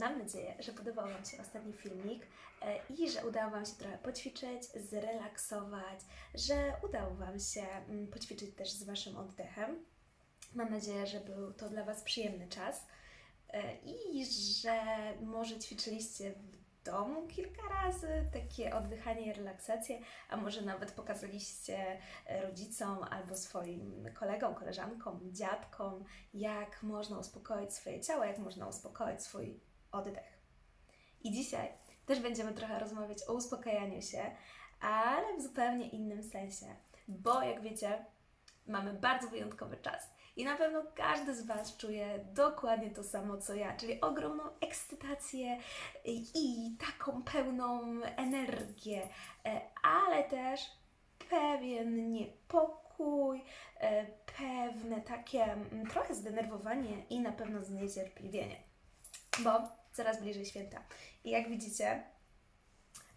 Mam nadzieję, że podobał Wam się ostatni filmik e, i że udało Wam się trochę poćwiczyć, zrelaksować, że udało Wam się mm, poćwiczyć też z Waszym oddechem. Mam nadzieję, że był to dla Was przyjemny czas e, i że może ćwiczyliście w domu kilka razy takie oddychanie i relaksację, a może nawet pokazaliście e, rodzicom albo swoim kolegom, koleżankom, dziadkom, jak można uspokoić swoje ciało, jak można uspokoić swój oddech. I dzisiaj też będziemy trochę rozmawiać o uspokajaniu się, ale w zupełnie innym sensie, bo jak wiecie, mamy bardzo wyjątkowy czas. I na pewno każdy z Was czuje dokładnie to samo co ja, czyli ogromną ekscytację i taką pełną energię, e, ale też pewien niepokój, e, pewne takie mm, trochę zdenerwowanie i na pewno zniecierpliwienie, bo coraz bliżej święta. I jak widzicie,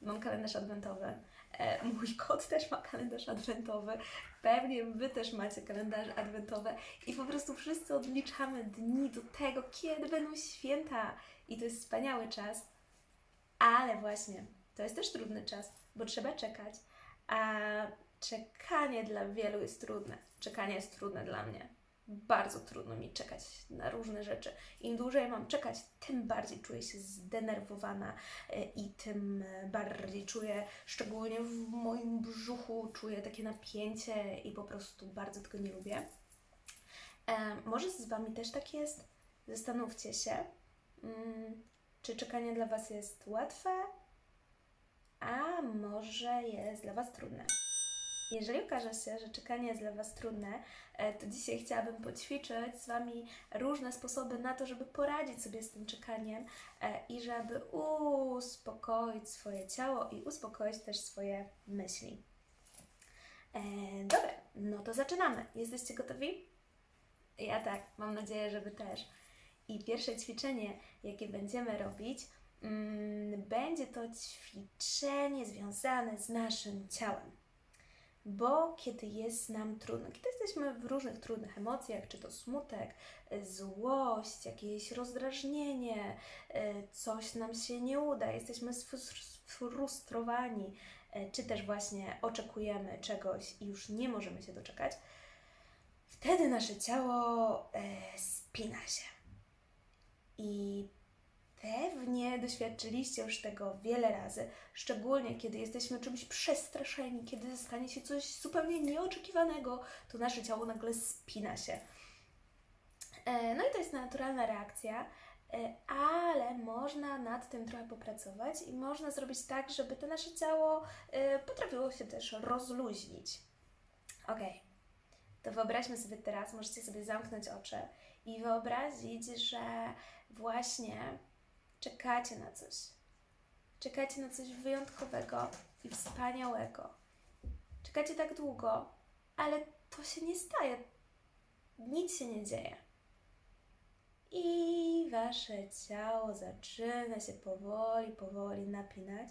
mam kalendarz adwentowy. E, Mój kot też ma kalendarz adwentowy. Pewnie Wy też macie kalendarze adwentowe. I po prostu wszyscy odliczamy dni do tego, kiedy będą święta. I to jest wspaniały czas. Ale właśnie, to jest też trudny czas, bo trzeba czekać. A czekanie dla wielu jest trudne. Czekanie jest trudne dla mnie. Bardzo trudno mi czekać na różne rzeczy. Im dłużej mam czekać, tym bardziej czuję się zdenerwowana e, i tym e, bardziej czuję, szczególnie w moim brzuchu, czuję takie napięcie i po prostu bardzo tego nie lubię. E, może z Wami też tak jest? Zastanówcie się, mm, czy czekanie dla Was jest łatwe, a może jest dla Was trudne. Jeżeli okaże się, że czekanie jest dla Was trudne, e, to dzisiaj chciałabym poćwiczyć z Wami różne sposoby na to, żeby poradzić sobie z tym czekaniem e, i żeby uspokoić swoje ciało i uspokoić też swoje myśli. E, dobra, no to zaczynamy. Jesteście gotowi? Ja tak, mam nadzieję, że też. I pierwsze ćwiczenie, jakie będziemy robić, mm, będzie to ćwiczenie związane z naszym ciałem. Bo kiedy jest nam trudno, kiedy jesteśmy w różnych trudnych emocjach, czy to smutek, y, złość, jakieś rozdrażnienie, y, coś nam się nie uda, jesteśmy sfrus- sfrustrowani, y, czy też właśnie oczekujemy czegoś i już nie możemy się doczekać, wtedy nasze ciało spina się. I Pewnie doświadczyliście już tego wiele razy, szczególnie kiedy jesteśmy czymś przestraszeni, kiedy stanie się coś zupełnie nieoczekiwanego, to nasze ciało nagle spina się. E, No i to jest naturalna reakcja, e, ale można nad tym trochę popracować i można zrobić tak, żeby to nasze ciało e, potrafiło się też rozluźnić. Ok, to wyobraźmy sobie teraz, możecie sobie zamknąć oczy i wyobrazić, że właśnie czekacie na coś. Czekacie na coś wyjątkowego i wspaniałego. Czekacie tak długo, ale to się nie staje. Nic się nie dzieje. I wasze ciało zaczyna się powoli, powoli napinać.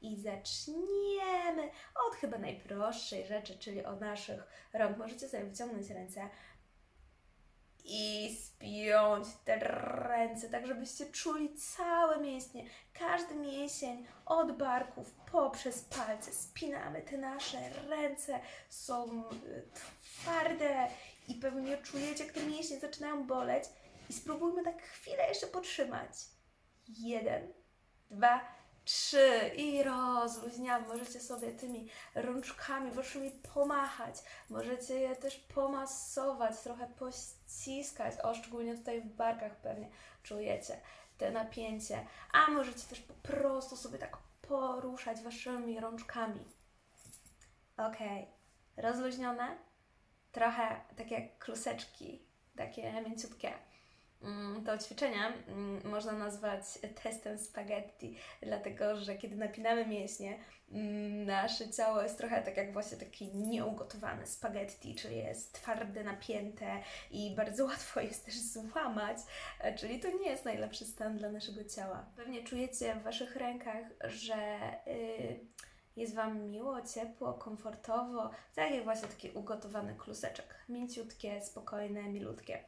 I zaczniemy od chyba najprostszej rzeczy, czyli od naszych rąk. Możecie sobie wyciągnąć ręce i spiąć te ręce, tak żebyście czuli całe mięśnie, każdy mięsień od barków poprzez palce. Spinamy te nasze ręce, są y, twarde i pewnie czujecie, jak te mięśnie zaczynają boleć. I spróbujmy tak chwilę jeszcze potrzymać. Jeden, dwa, trzy i rozluźniamy. Możecie sobie tymi rączkami waszymi pomachać. Możecie je też pomasować, trochę pościskać. O, szczególnie tutaj w barkach pewnie czujecie te napięcie. A możecie też po prostu sobie tak poruszać waszymi rączkami. Ok, rozluźnione. Trochę takie kluseczki, takie mięciutkie. Mm, To ćwiczenie mm, można nazwać testem spaghetti, dlatego że kiedy napinamy mięśnie, mm, nasze ciało jest trochę tak jak właśnie taki nieugotowany spaghetti, czyli jest twarde, napięte i bardzo łatwo jest też złamać, e, czyli to nie jest najlepszy stan dla naszego ciała. Pewnie czujecie w Waszych rękach, że y, jest Wam miło, ciepło, komfortowo, tak jak właśnie taki ugotowany kluseczek. Mięciutkie, spokojne, milutkie.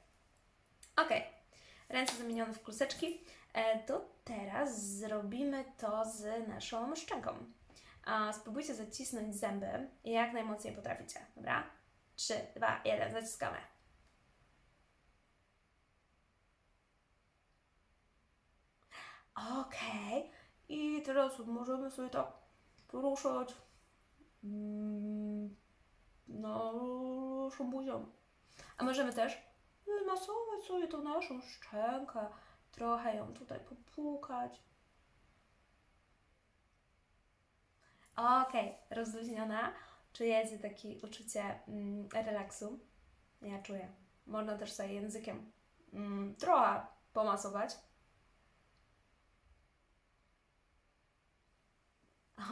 Ok, ręce zamienione w kluseczki, e, to teraz zrobimy to z naszą szczęką. Spróbujcie zacisnąć zęby jak najmocniej potraficie, dobra? 3, 2, 1, zaciskamy. Okej. I teraz możemy sobie tak poruszać mm, naszą buzią. A możemy też masować sobie tą naszą szczękę, trochę ją tutaj popukać. Okej, rozluźniona. Czujecie takie uczucie mm, relaksu? Ja czuję. Można też sobie językiem mm, trochę pomasować.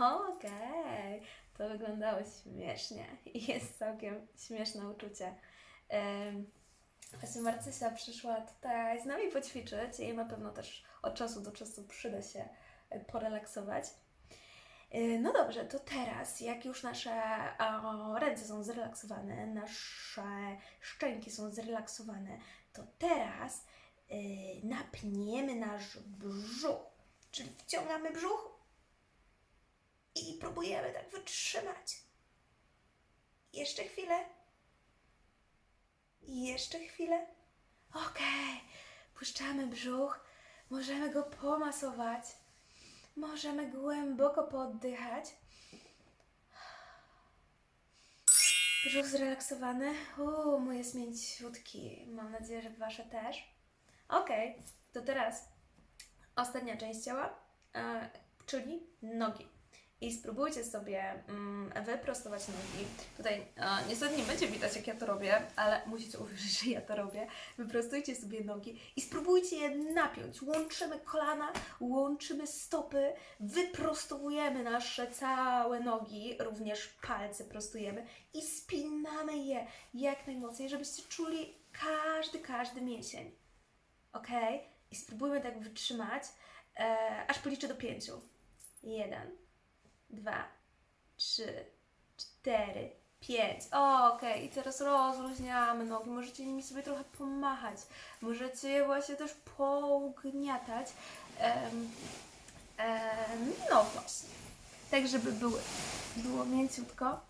Okej, to wyglądało śmiesznie i jest całkiem śmieszne uczucie. Ym, Właśnie Marcysia przyszła tutaj z nami poćwiczyć i na pewno też od czasu do czasu przyda się e, porelaksować. Yy, No dobrze, to teraz, jak już nasze o, ręce są zrelaksowane, nasze szczęki są zrelaksowane, to teraz yy, napniemy nasz brzuch. Czyli wciągamy brzuch i próbujemy tak wytrzymać. Jeszcze chwilę. I jeszcze chwilę. Okej, puszczamy brzuch, możemy go pomasować. Możemy głęboko pooddychać. Brzuch zrelaksowany. Uuu, mój jest mięciutki. Mam nadzieję, że Wasze też. Okej, to teraz ostatnia część ciała, e, czyli nogi. I spróbujcie sobie mm, wyprostować nogi. Tutaj e, niestety nie będzie widać, jak ja to robię, ale musicie uwierzyć, że ja to robię. Wyprostujcie sobie nogi i spróbujcie je napiąć. Łączymy kolana, łączymy stopy, wyprostowujemy nasze całe nogi, również palce prostujemy i spinamy je jak najmocniej, żebyście czuli każdy, każdy mięsień. Ok? I spróbujmy tak wytrzymać, e, aż policzę do pięciu. Jeden dwa, trzy, cztery, pięć. O, Okej, i teraz rozluźniamy nogi. Możecie nimi sobie trochę pomachać. Możecie je właśnie też pougniatać. Em, em, no właśnie. Tak, żeby były, było mięciutko.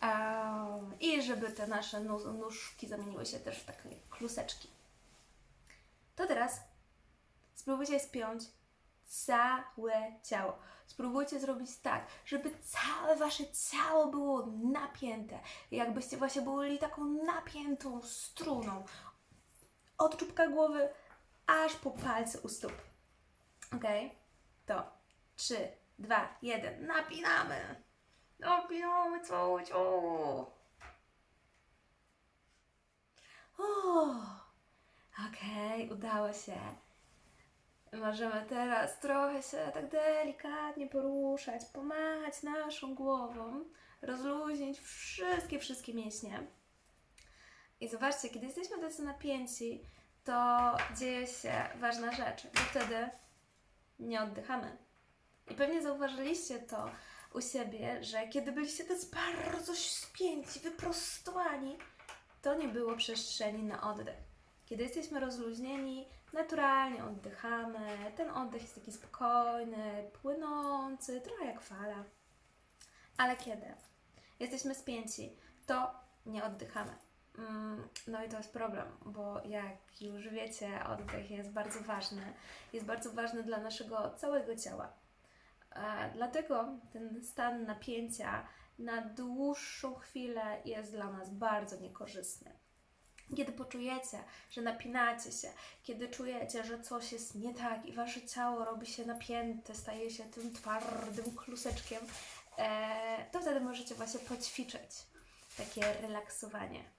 Em, I żeby te nasze nóż, nóżki zamieniły się też w takie kluseczki. To teraz spróbujcie spiąć całe ciało. Spróbujcie zrobić tak, żeby całe wasze ciało było napięte. Jakbyście właśnie byli taką napiętą struną. Od czubka głowy aż po palce u stóp. Ok? To 3, 2, 1. Napinamy! Napinamy całe ciało! Okej, udało się. Możemy teraz trochę się tak delikatnie poruszać, pomachać naszą głową, rozluźnić wszystkie, wszystkie mięśnie. I zobaczcie, kiedy jesteśmy tacy napięci, to dzieje się ważna rzecz, bo wtedy nie oddychamy. I pewnie zauważyliście to u siebie, że kiedy byliście tacy bardzo spięci, wyprostowani, to nie było przestrzeni na oddech. Kiedy jesteśmy rozluźnieni, naturalnie oddychamy. Ten oddech jest taki spokojny, płynący, trochę jak fala. Ale kiedy jesteśmy spięci, to nie oddychamy. Mm, No i to jest problem, bo jak już wiecie, oddech jest bardzo ważny. Jest bardzo ważny dla naszego całego ciała. E, Dlatego ten stan napięcia na dłuższą chwilę jest dla nas bardzo niekorzystny. Kiedy poczujecie, że napinacie się, kiedy czujecie, że coś jest nie tak i wasze ciało robi się napięte, staje się tym twardym kluseczkiem, e, to wtedy możecie właśnie poćwiczyć takie relaksowanie.